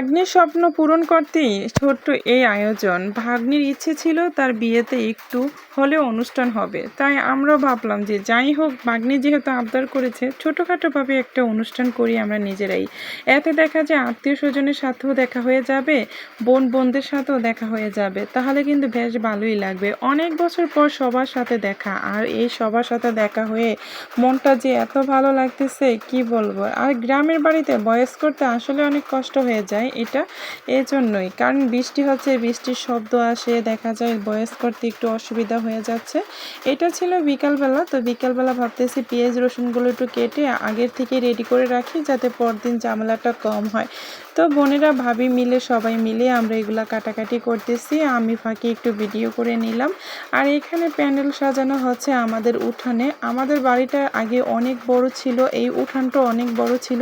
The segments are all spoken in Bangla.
ভাগ্নির স্বপ্ন পূরণ করতেই ছোট্ট এই আয়োজন। ভাগ্নির ইচ্ছে ছিল তার বিয়েতে একটু হলেও অনুষ্ঠান হবে। তাই আমরাও ভাবলাম যে যাই হোক, ভাগ্নি যেহেতু আবদার করেছে, ছোটোখাটোভাবে একটা অনুষ্ঠান করি আমরা নিজেরাই। এতে দেখা যায় আত্মীয় স্বজনের সাথেও দেখা হয়ে যাবে, বোন বোনদের সাথেও দেখা হয়ে যাবে। তাহলে কিন্তু বেশ ভালোই লাগবে। অনেক বছর পর সবার সাথে দেখা। আর এই সবার সাথে দেখা হয়ে মনটা যে এত ভালো লাগতেছে, কি বলব? আর গ্রামের বাড়িতে বয়স করতে আসলে অনেক কষ্ট হয়ে যায়। এটা এজন্যই। জন্যই কারণ বৃষ্টি হচ্ছে, বৃষ্টির শব্দ আসে, দেখা যায় বয়স করতে একটু অসুবিধা হয়ে যাচ্ছে। এটা ছিল বিকালবেলা, তো বিকালবেলা ভাবতেছি পেঁয়াজ রসুনগুলো একটু কেটে আগের থেকে রেডি করে রাখি যাতে পরদিন ঝামেলাটা কম হয়। তো বোনেরা, ভাবি মিলে, সবাই মিলে আমরা এগুলা কাটাকাটি করতেছি। আমি ফাঁকে একটু ভিডিও করে নিলাম। আর এখানে প্যান্ডেল সাজানো হচ্ছে আমাদের উঠানে। আমাদের বাড়িটা আগে অনেক বড় ছিল, এই উঠানটা অনেক বড় ছিল।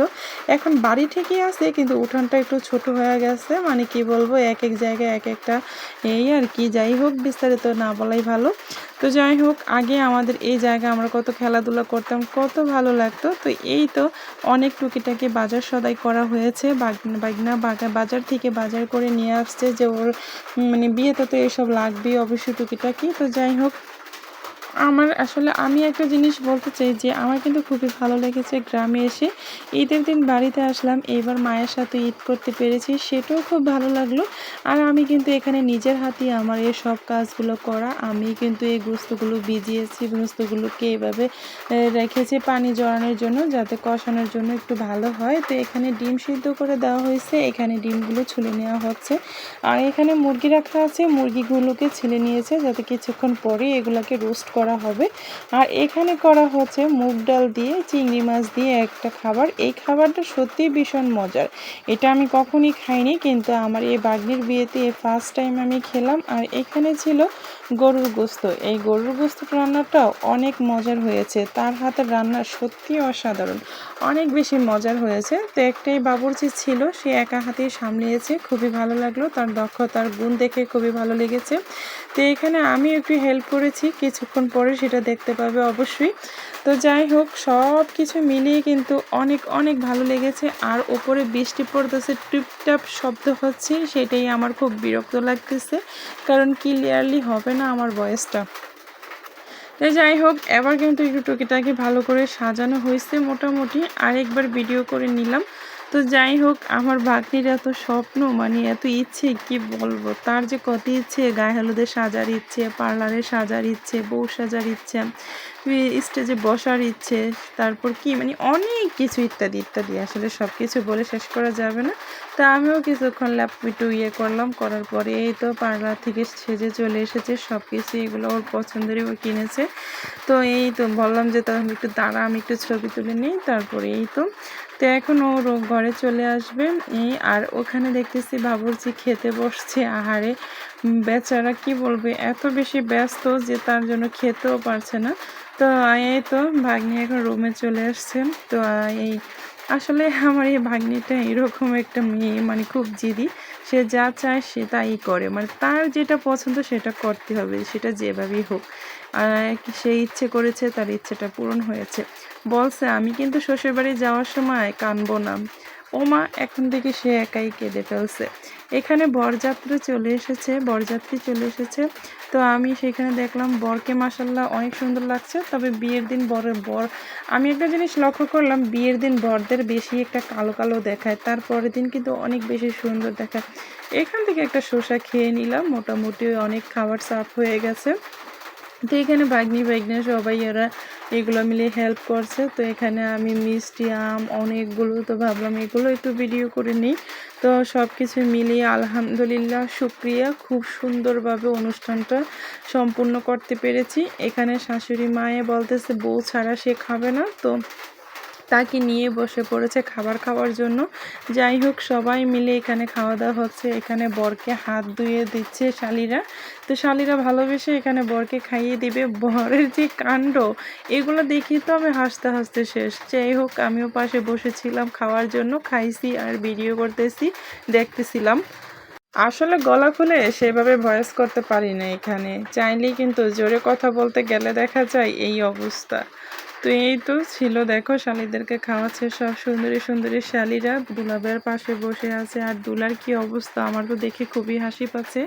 এখন বাড়ি ঠিকই আছে, কিন্তু উঠানটা একটু ছোট হয়ে গেছে। মানে কি বলব, এক এক জায়গায় এক একটা এই আর কি। যাই হোক, বিস্তারিত না বলাই ভালো। তো যাই হোক, আগে আমাদের এই জায়গায় আমরা কত খেলাধুলা করতাম, কত ভালো লাগতো। তো এই তো অনেক টুকিটাকি বাজার সদাই করা হয়েছে। বাগনা বাগা বাজার থেকে বাজার করে নিয়ে আসছে যে ওর মানে বিয়েতে তো এসব লাগবেই অবশ্যই টুকিটাকি। তো যাই হোক আমার আসলে আমি একটা জিনিস বলতে চাই যে আমার কিন্তু খুবই ভালো লেগেছে গ্রামে এসে। ঈদের দিন বাড়িতে আসলাম এইবার মায়ের সাথে ঈদ করতে পেরেছি, সেটাও খুব ভালো লাগল। আর আমি কিন্তু এখানে নিজের হাতে আমার এই সব কাজগুলো করা, আমি কিন্তু এই গুস্তগুলো ভিজিয়েছি, গুস্তগুলোকে এইভাবে রেখেছি পানি জড়ানোর জন্য যাতে কষানোর জন্য একটু ভালো হয়। তো এখানে ডিম সিদ্ধ করে দেওয়া হয়েছে, এখানে ডিমগুলো ছুলে নেওয়া হচ্ছে। আর এখানে মুরগি রাখা আছে, মুরগিগুলোকে ছিলে নিয়েছে যাতে কিছুক্ষণ পরে এগুলোকে রোস্ট করা হবে। আর এখানে করা হচ্ছে মুগ ডাল দিয়ে, চিংড়ি মাছ দিয়ে একটা খাবার। এই খাবারটা সত্যি ভীষণ মজার। এটা আমি কখনই খাইনি, কিন্তু আমার এই বাগনির বিয়েতে ফার্স্ট টাইম আমি খেলাম। আর এখানে ছিল গরুর গোস্ত। এই গরুর গোস্ত রান্নাটাও অনেক মজার হয়েছে। তার হাতের রান্না সত্যি অসাধারণ। অনেক বেশি মজার হয়েছে। তো একটাই বাবুর্চি ছিল, সে একা হাতেই সামলিয়েছে। খুবই ভালো লাগল। তার দক্ষতার গুণ দেখে খুবই ভালো লেগেছে। তো এখানে আমি একটু হেল্প করেছি। কিছুক্ষণ পরে সেটা দেখতে পাবে অবশ্যই। তো যাই হোক, সব কিছু মিলিয়ে কিন্তু অনেক অনেক ভালো লেগেছে। আর ওপরে বৃষ্টি পড়তেছে, টিপটাপ শব্দ হচ্ছে, সেটাই আমার খুব বিরক্ত লাগতেছে। কারণ ক্লিয়ারলি হবে না। আমার বয়সটা। তো যাই হোক, এবার কিন্তু একটু টুকিটাকি ভালো করে সাজানো হয়েছে মোটামুটি। আরেকবার ভিডিও করে নিলাম। তো যাই হোক, আমার ভাগ্নির এত স্বপ্ন মানে এত ইচ্ছে, কি বলব? তার যে কত ইচ্ছে, গায়ে হলুদে সাজার ইচ্ছে পার্লারে সাজার ইচ্ছে, বউ সাজার ইচ্ছে। স্টেজে বসার ইচ্ছে, তারপর কি? মানে অনেক কিছু ইত্যাদি ইত্যাদি। আসলে সব কিছু বলে শেষ করা যাবে না। তা আমিও কিছুক্ষণ ল্যাপটু ইয়ে করলাম, করার পরে এই তো পার্লার থেকে সেজে চলে এসেছে সব কিছু এগুলো ওর পছন্দেরই ও কিনেছে। তো এই তো বললাম যে তাহলে একটু দাঁড়া, আমি একটু ছবি তুলে নিই, তারপরে এই তো। তো এখন ওর ঘরে চলে আসবে, এই আর ওখানে দেখতেছি বাবুর্চি খেতে বসছে, আহারে। বেচারা কি বলবে? এত বেশি ব্যস্ত যে তার জন্য খেতেও পারছে না। তো এই তো ভাগ্নি এখন রুমে চলে আসছে। তো এই আসলে আমার এই ভাগ্নিটা এরকম একটা মেয়ে মানে খুব জিদি। সে যা চায় সে তাই করে। মানে তার যেটা পছন্দ সেটা করতে হবে, সেটা যেভাবেই হোক। সে ইচ্ছে করেছে তার ইচ্ছেটা পূরণ হয়েছে। বলছে, আমি কিন্তু শ্বশুরবাড়ি যাওয়ার সময় কানবো না। ওমা, এখন থেকে সে একাই কেঁদে ফেলছে। এখানে বরযাত্রী চলে এসেছে, বরযাত্রী চলে এসেছে। তো আমি সেখানে দেখলাম বরকে মাসাল্লাহ অনেক সুন্দর লাগছে। তবে বিয়ের দিন বরের বর, আমি একটা জিনিস লক্ষ্য করলাম, বিয়ের দিন বরদের বেশি একটা কালো কালো দেখায়, তারপরের দিন কিন্তু অনেক বেশি সুন্দর দেখায়। এখান থেকে একটা শসা খেয়ে নিলাম, মোটামুটি অনেক খাবার সাফ হয়ে গেছে। তো এখানে বাগনি বাগনা সবাই এরা এগুলো মিলে হেল্প করছে। তো এখানে আমি মিষ্টি, আম অনেকগুলো তো ভাবলাম এগুলো একটু ভিডিও করে নিই। তো সব কিছু মিলিয়ে আলহামদুলিল্লাহ সুপ্রিয়া খুব সুন্দরভাবে অনুষ্ঠানটা সম্পূর্ণ করতে পেরেছি। এখানে শাশুড়ি মায়ে বলতেছে, বউ ছাড়া সে খাবে না। তো তাকে নিয়ে বসে পড়েছে খাবার খাওয়ার জন্য। যাই হোক, সবাই মিলে এখানে খাওয়া দাওয়া হচ্ছে। এখানে বরকে হাত ধুয়ে দিচ্ছে শালিরা। তো শালিরা ভালোবেসে এখানে বরকে খাইয়ে দিবে। বরের যে কাণ্ড, এগুলো দেখি তো আমি হাসতে হাসতে শেষ। যাই হোক, আমিও পাশে বসেছিলাম খাওয়ার জন্য। খাইছি আর ভিডিও করতেছি, দেখতেছিলাম। আসলে গলা খুলে সেভাবে ভয়েস করতে পারি না এখানে। চাইলেই কিন্তু জোরে কথা বলতে গেলে দেখা যায় এই অবস্থা। তো এই তো ছিল, দেখো শালিদেরকে খাওয়াচ্ছে সব সুন্দরী সুন্দরী শালিরা। দুলাবের পাশে বসে আছে, আর দুলার কি অবস্থা? আমার তো দেখে খুবই হাসি পাচ্ছে।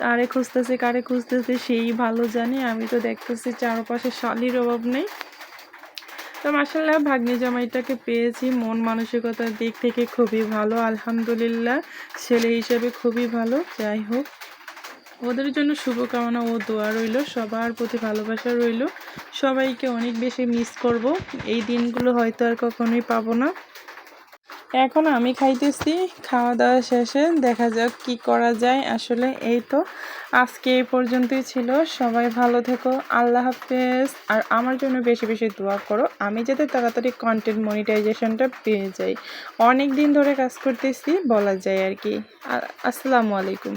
তারে খুঁজতেছে, কারে খুঁজতেছে, সেই ভালো জানে। আমি তো দেখতেছি চারপাশে শালির অভাব নেই। তো মাসাল্লাহ ভাগ্নি জামাইটাকে পেয়েছি। মন মানসিকতার দিক থেকে খুবই ভালো, আলহামদুলিল্লাহ। ছেলে হিসেবে খুবই ভালো, যাই হোক। ওদের জন্য শুভকামনা ও দোয়া রইল, সবার প্রতি ভালোবাসা রইল। সবাইকে অনেক বেশি মিস করব। এই দিনগুলো হয়তো আর কখনোই পাবো না। এখন আমি খাইতেছি, খাওয়া দাওয়া শেষে দেখা যাক কি করা যায়। আসলে এই তো, আজকে এই পর্যন্তই ছিল। সবাই ভালো থেকো, আল্লাহ হাফেজ। আর আমার জন্য বেশি বেশি দোয়া করো, আমি যাতে তাড়াতাড়ি কন্টেন্ট মনিটাইজেশনটা পেয়ে যাই। অনেক দিন ধরে কাজ করতেছি, বলা যায় আর কি। আসসালামু আলাইকুম।